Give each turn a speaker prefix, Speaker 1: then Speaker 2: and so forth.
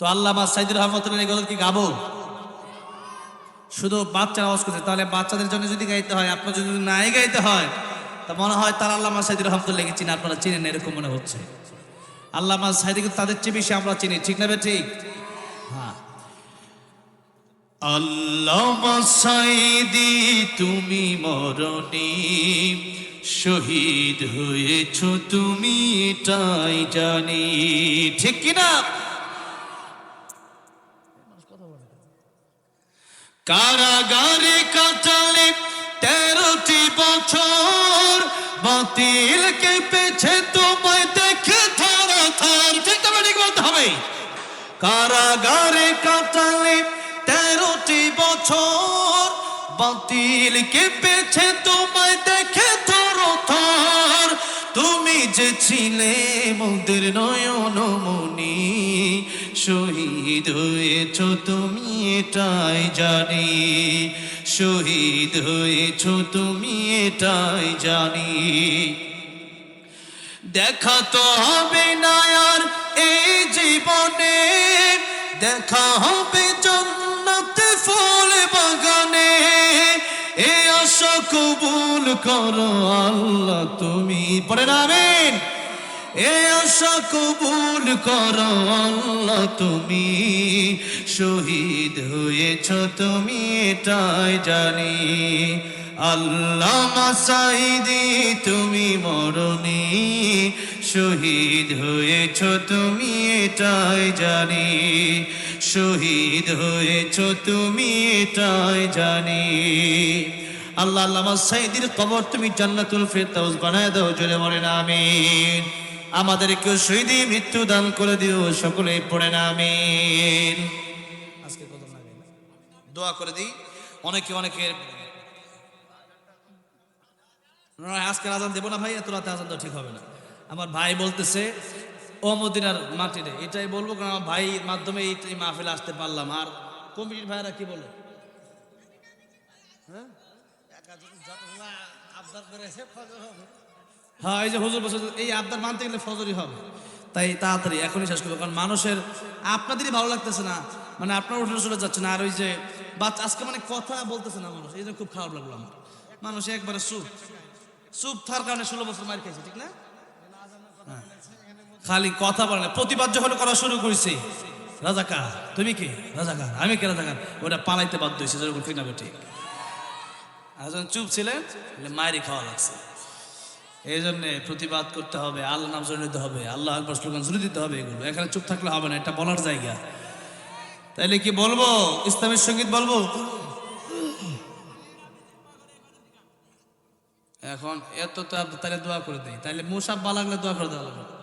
Speaker 1: তো আল্লাহ সাইদুর রহমতুল্লাহ এগুলো কি গাবো শুধু বাচ্চারা আওয়াজ করছে, তাহলে বাচ্চাদের জন্য যদি গাইতে হয়, আপনার যদি নাই গাইতে হয়, তা মনে হয় তার আল্লাহ সাইদুর রহমতুল্লাহকে চিনি, আপনারা চিনেন এরকম মনে হচ্ছে। আল্লাহ সাইদি কিন্তু তাদের চেয়ে বেশি আমরা চিনি, ঠিক না বে ঠিক? হ্যাঁ। আল্লাহ সাইদি, তুমি মরণি শহীদ হয়েছ, তুমি এটাই জানি, ঠিক কিনা? কারাগারে কাটালে তেরোটি বছর। বাতিল কেঁপেছে, তোমায় দেখে থারা ঠিক বলতে হবে। কারাগারে কাটালে তেরোটি বছর। বাতিল কেঁপেছে, তোমায় দেখে থর তুমি যে ছিলে মোদের নয়ন মনি শহীদ হয়েছ তুমি এটাই জানি। শহীদ হয়েছ তুমি এটাই জানি। দেখা তো হবে না আর এই জীবনে। দেখা হবে জন্নতে ফুল বাগানে। এ আশা কবুল করো আল্লাহ তুমি। পরে নামেন এ আশা কবুল করো আল্লাহ তুমি। শহীদ হয়েছ তুমি এটাই জানি। আল্লাহ মাসাইদি তুমি মরণি। শহীদ হয়েছ তুমি এটাই জানি। শহীদ হয়েছ তুমি এটাই জানি। আল্লাহ আল্লাহ সাইদির কবর তুমি জান্নাতুল ফেরদাউস বানায় দাও, জোরে মরে না আমিন। আমাদের কেউ শহীদি মৃত্যু দান করে দিও সকলে পড়ে না আমিন। আজকে কত লাগে দোয়া করে দিই। অনেকে অনেকের আজকে আজান দেবো না ভাই এত রাতে আজান তো ঠিক হবে না। আমার ভাই বলতেছে ও মদিনার মাটিরে এটাই বলব কারণ আমার ভাইয়ের মাধ্যমে এই এই মাহফিলে আসতে পারলাম। আর কমিটির ভাইরা কি বলে? হ্যাঁ? হ্যাঁ এই যে হুজুর বসে এই আবদার মানতে গেলে ফজরই হবে। তাই তাড়াতাড়ি এখনই শেষ করব, কারণ মানুষের আপনাদেরই ভালো লাগতেছে না। মানে আপনার উঠে চলে যাচ্ছে না, আর ওই যে বাচ্চা আজকে মানে কথা বলতেছে না মানুষ, এই জন্য খুব খারাপ লাগল আমার। মানুষ একবারে চুপ। চুপ থাকার কারণে ষোলো বছর মার খেয়েছে ঠিক না? হ্যাঁ। খালি কথা বলে না, প্রতিবাদ যখন করা শুরু করেছে, রাজাকার, তুমি কি? রাজাকার, আমি কে রাজাকার? ওটা পালাইতে বাধ্য হয়েছে, যেরকম ঠিক না, ঠিক। আর যখন চুপ ছিলেন মায়েরই খাওয়া লাগছে। এই জন্য প্রতিবাদ করতে হবে আল্লাহ নাম জড়িয়ে দিতে হবে, আল্লাহ আকবর স্লোগান জুড়ে দিতে হবে এগুলো। এখানে চুপ থাকলে হবে না, এটা বলার জায়গা। তাইলে কি বলব? ইসলামের সংগীত বলব? এখন এত তাহলে দোয়া করে দেয় তাহলে মুসাব বালাগলে দোয়া করে দেওয়া লাগবে।